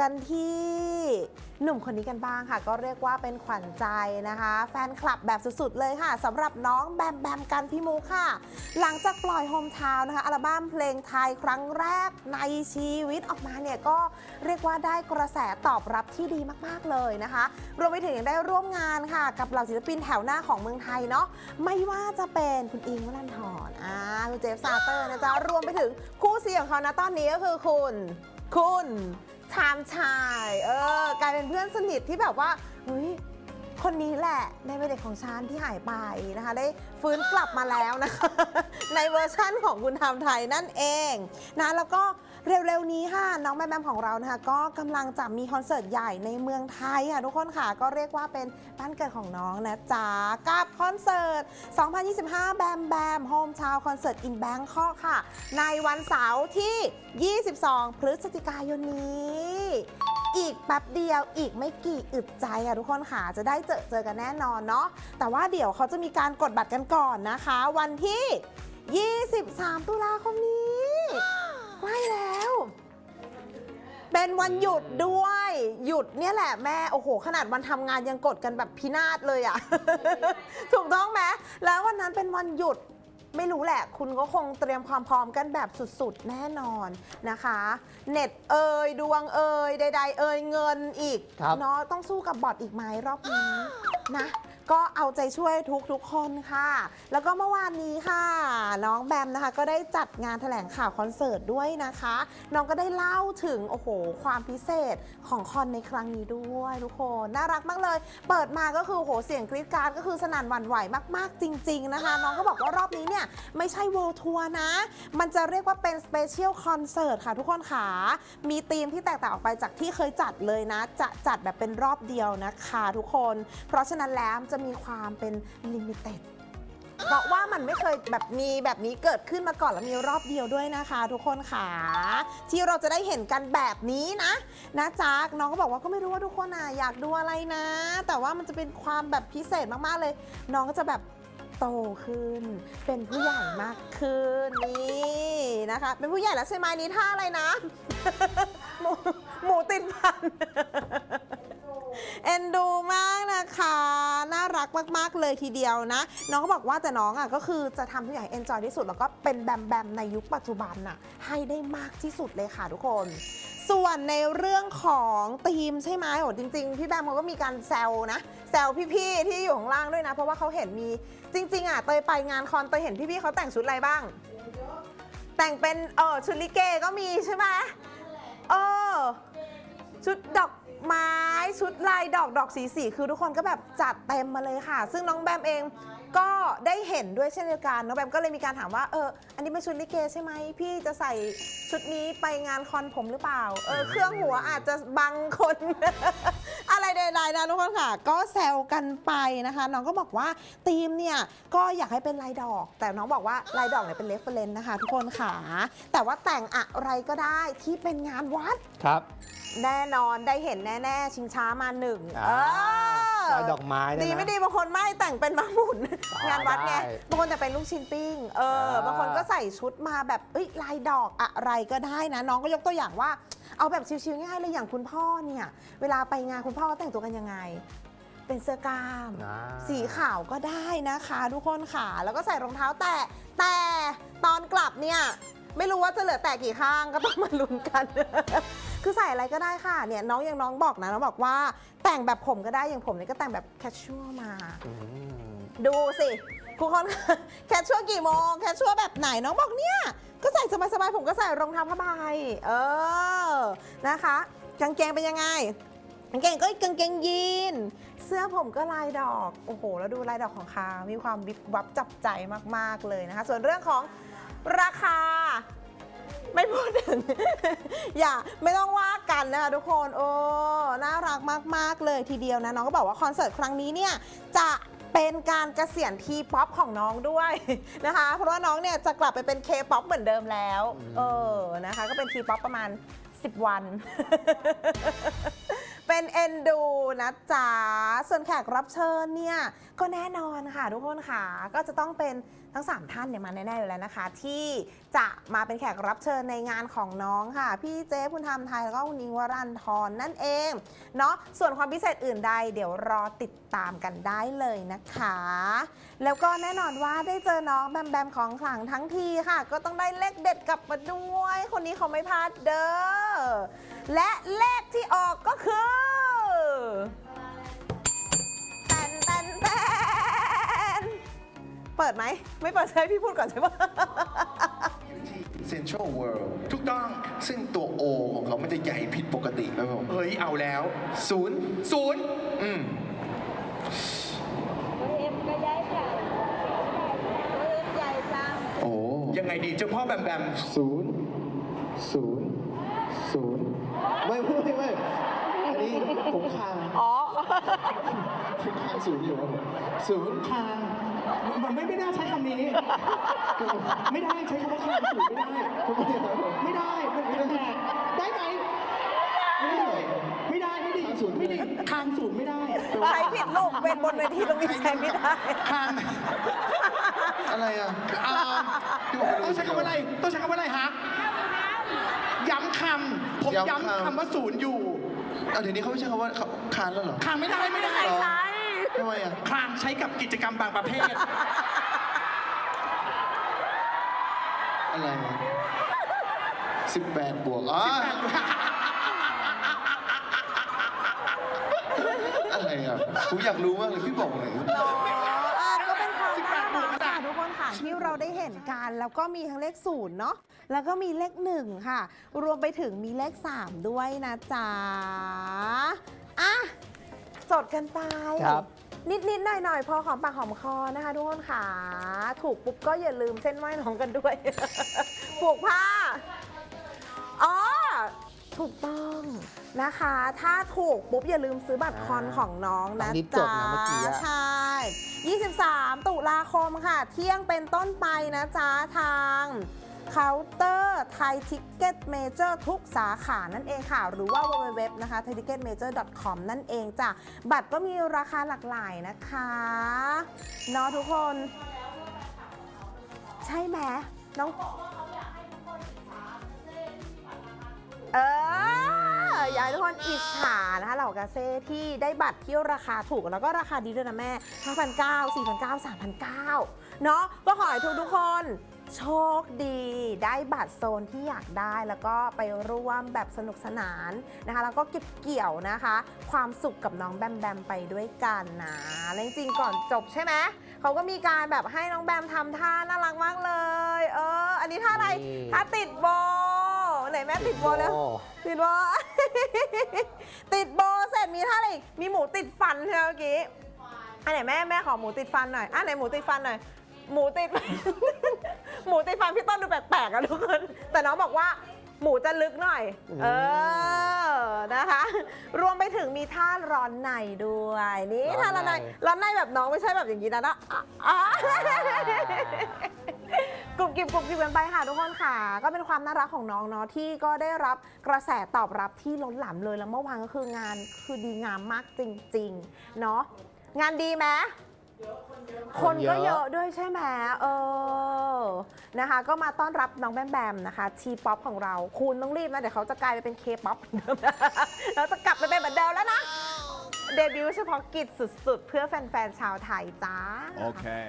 กันที่หนุ่มคนนี้กันบ้างค่ะ ก็เรียกว่าเป็นขวัญใจนะคะ แฟนคลับแบบสุดๆเลยค่ะสำหรับน้องแบมแบมกันพี่มูค่ะ หลังจากปล่อยโฮมทาวนะคะ อัลบั้มเพลงไทยครั้งแรกในชีวิตออกมาเนี่ย ก็เรียกว่าได้กระแสตอบรับที่ดีมากๆเลยนะคะ รวมไปถึงยังได้ร่วมงานค่ะ กับเหล่าศิลปินแถวหน้าของเมืองไทยเนาะไม่ว่าจะเป็นคุณอิงวัลันทรอ่าคุณเจฟซาเตอร์นะจ๊ะรวมไปถึงคู่ซีของเขานะตอนนี้ก็คือคุณ คุณ ชามชาย เออกลายเป็นเพื่อนสนิทที่แบบว่าเฮ้ย คนนี้แหละในวัยเด็กของฉันที่หายไปนะคะ ได้ฟื้นกลับมาแล้วนะคะ ในเวอร์ชั่นของคุณทำไทยนั่นเองนะแล้วก็เร็วๆนี้ค่ะน้องแบมแบมของเรานะคะก็กำลังจะมีคอนเสิร์ตใหญ่ในเมืองไทยค่ะทุกคนค่ะก็เรียกว่าเป็นบ้านเกิดของน้องนะจ๊ะกับคอนเสิร์ต 2025 แบมแบมโฮมชาวคอนเสิร์ตอินแบงคอกค่ะ ในวันเสาร์ที่ 22 พฤศจิกายนนี้ อีกแป๊บเดียวอีกไม่กี่อึดใจค่ะทุกคนค่ะจะได้เจอเจอกันแน่นอนเนาะแต่ว่าเดี๋ยวเขาจะมีการกดบัตรกันก่อนนะคะ วันที่ 23 ตุลาคมนี้ใกล้แล้ว เป็นวันหยุดด้วย หยุดเนี่ยแหละแม่โอ้โห ขนาดวันทำงานยังกดกันแบบพินาศเลยอะ ถูกต้องไหมแล้ววันนั้นเป็นวันหยุด ไม่รู้แหละ คุณก็คงเตรียมความพร้อมกันแบบสุดๆ แน่นอนนะคะ เน็ตเอ่ยดวงเอ่ยใด ๆ เอ่ยเงินอีกครับ เนาะต้องสู้กับบอทอีกไหมรอบนี้นะ ก็เอาใจช่วยทุกๆคนค่ะ แล้วก็เมื่อวานนี้ค่ะ น้องแบมนะคะ ก็ได้จัดงานแถลงข่าวคอนเสิร์ตด้วยนะคะ น้องก็ได้เล่าถึงโอ้โหความพิเศษของคอนในครั้งนี้ด้วยทุกคนน่ารักมากเลย เปิดมาก็คือโอ้โหเสียงกรี๊ดกรารก็คือสนั่นหวั่นไหวมากๆ จริง ๆนะคะ น้องก็บอกว่ารอบนี้เนี่ยไม่ใช่ World Tour นะ มันจะเรียกว่าเป็น Special Concert ค่ะทุกคนค่ะมีธีมที่แตกต่างออกไปจากที่เคยจัดเลยนะ จะจัดแบบเป็นรอบเดียวนะคะ ทุกคน เพราะฉะนั้นแล้วจะะมีความเป็น Limited เพราะว่ามันไม่เคยแบบมีแบบนี้เกิดขึ้นมาก่อน แล้วมีรอบเดียวด้วยนะคะ ทุกคนค่ะ ที่เราจะได้เห็นกันแบบนี้นะ นะจ๊ะน้องก็บอกว่าก็ไม่รู้ว่าทุกคนอะอยากดูอะไรนะ แต่ว่ามันจะเป็นความแบบพิเศษมากๆเลย น้องก็จะแบบโตขึ้น เป็นผู้ใหญ่มากขึ้นนี่นะคะ เป็นผู้ใหญ่แล้วใช่ไหมนี้ท่าอะไรนะ หมูหมูติดพัน เอ็นดูมากนะคะ น่า รักมากๆเลยทีเดียวนะ น้องก็บอกว่าแต่น้องอะก็คือจะทำทุกอย่างเอนจอยที่สุด แล้วก็เป็นแบมแบมในยุคปัจจุบันน่ะให้ได้มากที่สุดเลยค่ะทุกคน ส่วนในเรื่องของทีมใช่ไหมโอ้จริง ๆ พี่แบมเขาก็มีการแซวนะ แซวพี่ๆที่อยู่ข้างล่างด้วยนะ เพราะว่าเขาเห็นมีจริง ๆอะเตยไปงานคอนเตยเห็นพี่ๆเขาแต่งชุดอะไรบ้าง แต่งเป็นเออชุดลิเกก็มีใช่ไหมเออ ชุดดอกไม้ชุดลายดอกดอกสีสีคือทุกคนก็แบบจัดเต็มมาเลยค่ะ ซึ่งน้องแบมเองก็ได้เห็นด้วยเช่นเดียวกันน้องแบมก็เลยมีการถามว่าเอออันนี้เป็นชุดลิเกใช่ไหมพี่จะใส่ชุดนี้ไปงานคอนผมหรือเปล่าเออเครื่องหัวอาจจะบังคน อะไรใดๆนะทุกคนค่ะ ก็แซวกันไปนะคะ น้องก็บอกว่าธีมเนี่ยก็อยากให้เป็นลายดอก แต่น้องบอกว่าลายดอกเนี่ยเป็นเรฟเฟรนนะคะ ทุกคนค่ะแต่ว่าแต่งอะไรก็ได้ที่เป็นงานวัดครับ แน่นอนได้เห็นแน่ ๆ ชิงช้ามาหนึ่งอ่าเออลายดอกไม้เนี่ยนะดีไม่ดีบางคนไม่แต่งเป็นม้าหมุนอ่างานวัดไงได้บางคนจะเป็นลูกชิ้นปิ้งเอออ่าบางคนก็ใส่ชุดมาแบบเอ้ยลายดอกอะไรก็ได้นะ น้องก็ยกตัวอย่างว่า เอาแบบชิวๆง่ายเลยอย่างคุณพ่อเนี่ย เวลาไปงานคุณพ่อเขาแต่งตัวกันยังไง เป็นเสื้อกล้าม อ่า สีขาวก็ได้นะคะทุกคนค่ะแล้วก็ใส่รองเท้าแตะแต่ตอนกลับเนี่ย ไม่รู้ว่าจะเหลือแตะกี่ข้างก็ต้องมาลุ้นกัน คือใส่อะไรก็ได้ค่ะเนี่ยน้องยังน้องบอกนะน้องบอกว่าแต่งแบบผมก็ได้อย่างผมเนี่ยก็แต่งแบบแคชชัวมา อืมดูสิทุกคน แคชชัวกี่โมง แคชชัวแบบไหนน้องบอกเนี่ย ก็ใส่สบายๆ ผมก็ใส่รองเท้าผ้าใบเออนะคะกางเกงเป็นยังไงกางเกงก็กางเกงยีน เสื้อผมก็ลายดอก โอ้โห แล้วดูลายดอกของเขามีความวิบวับจับใจมากๆเลยนะคะ ส่วนเรื่องของราคาไม่ พูดถึง อย่าไม่ต้องว่ากันนะคะทุกคนโอ้น่ารักมาก ๆ เลยทีเดียวนะ น้องก็บอกว่าคอนเสิร์ตครั้งนี้เนี่ยจะเป็นการเกษียณทีป๊อปของน้องด้วยนะคะ เพราะว่าน้องเนี่ยจะกลับไปเป็นเคป๊อปเหมือนเดิมแล้ว เออนะคะ ก็เป็นทีป๊อปประมาณ 10 วัน เป็นเอ็นดูนะจ๊ะ ส่วนแขกรับเชิญเนี่ยก็แน่นอนค่ะทุกคนค่ะ ก็จะต้องเป็นทั้ง 3 ท่านเนี่ยมาแน่ๆอยู่แล้วนะคะ ที่จะมาเป็นแขกรับเชิญในงานของน้องค่ะ พี่เจ๊คุณธรรมไทยแล้วก็คุณนิงวรันทรนั่นเองเนาะส่วนความพิเศษอื่นใด เดี๋ยวรอติดตามกันได้เลยนะคะ แล้วก็แน่นอนว่าได้เจอน้องแบมแบมของขลังทั้งทีค่ะ ก็ต้องได้เลขเด็ดกลับมาด้วย คนนี้เขาไม่พลาดเด้อและเลขที่ออก ปิดไหม ไม่เปิดใช่พี่พูดก่อนใช่ปะเซ็นทรัลเวิลด์ถูกต้องซึ่งตัว O ของเขามันจะใหญ่ผิดปกติครับผมเฮ้ยเอาแล้วศูนย์ศูนย์อืมตัวเอ็มก็ย้ายใหญ่ตัวเอ็มใหญ่จังโอ้ยังไงดีเจ้าพ่อแบมแบมศูนย์ศูนย์ศูนย์ไม่ไม่ไม่ไม่อันนี้ผมคางอ๋อผมคาง ศูนย์อยู่ครับผมศูนย์คางมันไม่ไม่น่าใช้คำนี้ ไม่ได้ใช้คำว่าคางสูงไม่ได้ทำไมครับไม่ได้มันเป็นแปลกได้ไหมไม่ได้ไม่ได้ไม่ดีคางสูงไม่ดีคางสูงไม่ได้ใช้ผิดลูกเป็นบนเวทีตรงนี้ใช้ไม่ได้คางอะไรอะต้องใช้คำว่าอะไรต้องใช้คำว่าอะไรฮะย้ำคำผมย้ำคำว่าศูนย์อยู่เดี๋ยวนี้เขาไม่ใช่คำว่าคานแล้วเหรอคางไม่ได้ไม่ได้ ทำไมอะคางใช้กับกิจกรรมบางประเภท อะไรอะสิบแปดบวกอ๋ออะไรอะผมอยากรู้มากเลยพี่บอกหน่อยเนาะอะก็เป็นความน่ารักค่ะทุกคนค่ะที่เราได้เห็นกันแล้วก็มีทั้งเลขศูนย์เนาะแล้วก็มีเลขหนึ่งค่ะ รวมไปถึงมีเลขสามด้วยนะจ๊ะอะจดกันไป ครับ นิดนิดหน่อยหน่อยๆพอหอมปากหอมคอนะคะทุกคนค่ะ ถูกปุ๊บก็อย่าลืมเส้นไหว้น้องกันด้วยผูกผ้า อ๋อ ถูกต้องนะคะ ถ้าถูกปุ๊บอย่าลืมซื้อบัตรคอนของน้องนะน้องนิดจดจ๊ะนะเมื่อกี้อะ ใช่ 23 ตุลาคมค่ะ เที่ยงเป็นต้นไปนะจ๊ะทาง เคาน์เตอร์ไทยทิกเก็ตเมเจอร์ทุกสาขานั่นเองค่ะ หรือว่า www นะคะ t h a i t i c k e t m a j o r c o m นั่นเองจ้ะ บัตรก็มีราคาหลากหลายนะคะเนาะทุกคน ใช่ไหมน้องเอออยากให้ทุกคนอิจฉานะคะเหล่ากาเซ่ที่ได้บัตรที่ราคาถูกแล้วก็ราคาดีด้วยนะแม่5,900 4,900 3,900เนาะก็ขอให้ทุกทุกคน โชคดีได้บัตรโซนที่อยากได้แล้วก็ไปร่วมแบบสนุกสนานนะคะ แล้วก็เก็บเกี่ยวนะคะ ความสุขกับน้องแบมแบมไปด้วยกันนะแล้วจริงๆก่อนจบใช่ไหมเขาก็มีการแบบให้น้องแบมทำท่าน่ารักมากเลย เออ อันนี้ท่าอะไรนี่ท่าติดโบไหนแม่ติดโบแล้วโอ้ติดโบติดโบเสร็จมีท่าอะไรอีกมีหมูติดฟันใช่ไหมเมื่อกี้อันไหนแม่แม่ขอหมูติดฟันหน่อยอันไหนหมูติดฟันหน่อย หมูติด หมูติดฟันพี่ต้นดูแปลกๆอะทุกคน แต่น้องบอกว่าหมูจะลึกหน่อย เออ นะคะ รวมไปถึงมีท่าร้อนในด้วย นี่ท่าร้อนใน ร้อนในแบบน้องไม่ใช่แบบอย่างนี้นะนะอะอะ กรุบกริบกรุบกริบกันไปค่ะทุกคนค่ะ ก็เป็นความน่ารักของน้องเนาะที่ก็ได้รับกระแสตอบรับที่ล้นหลามเลยแล้วเมื่อวานก็คืองานคือดีงามมากจริงๆ เนาะงานดีไหม คนก็เยอะด้วยใช่ไหมเออนะคะ ก็มาต้อนรับน้องแบมแบมนะคะทีป๊อปของเรา คุณต้องรีบนะ เดี๋ยวเขาจะกลายไปเป็นเคป๊อปเราจะกลับไปเป็นเหมือนเดิมแล้วนะ เดบิวต์เฉพาะกิจสุดๆ เพื่อแฟนๆ ชาวไทยจ้า Okay.